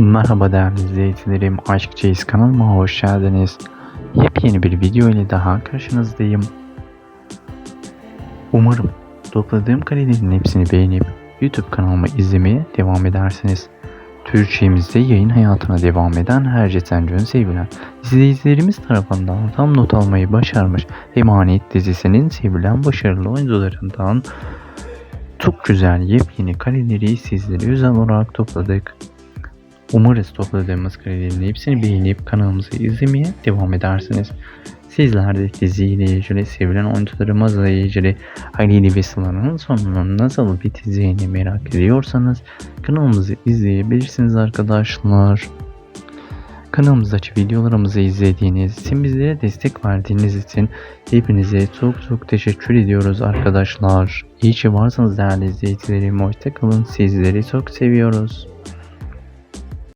Merhaba değerli izleyicilerim, Aşk Çeyiz kanalıma hoş geldiniz. Yepyeni bir video ile daha karşınızdayım. Umarım topladığım karelerin hepsini beğenip YouTube kanalımı izlemeye devam edersiniz. Türkçemizde yayın hayatına devam eden Herceten Cön sevilen izleyicilerimiz tarafından tam not almayı başarmış Emanet dizisinin sevilen başarılı oyuncularından çok güzel yepyeni kareleri sizlere özel olarak topladık. Umarız topladığımız karelerin hepsini beğenip kanalımızı izlemeye devam edersiniz. Sizler de diziyle ilgili sevilen oyuncularımızla ilgili Halil ve Sıla'nın sonunun nasıl biteceğini merak ediyorsanız kanalımızı izleyebilirsiniz arkadaşlar. Kanalımızdaki videolarımızı izlediğiniz için bizlere destek verdiğiniz için hepinize çok çok teşekkür ediyoruz arkadaşlar. İyi ki varsınız değerli izleyicilerim. Hoşçakalın. Sizleri çok seviyoruz.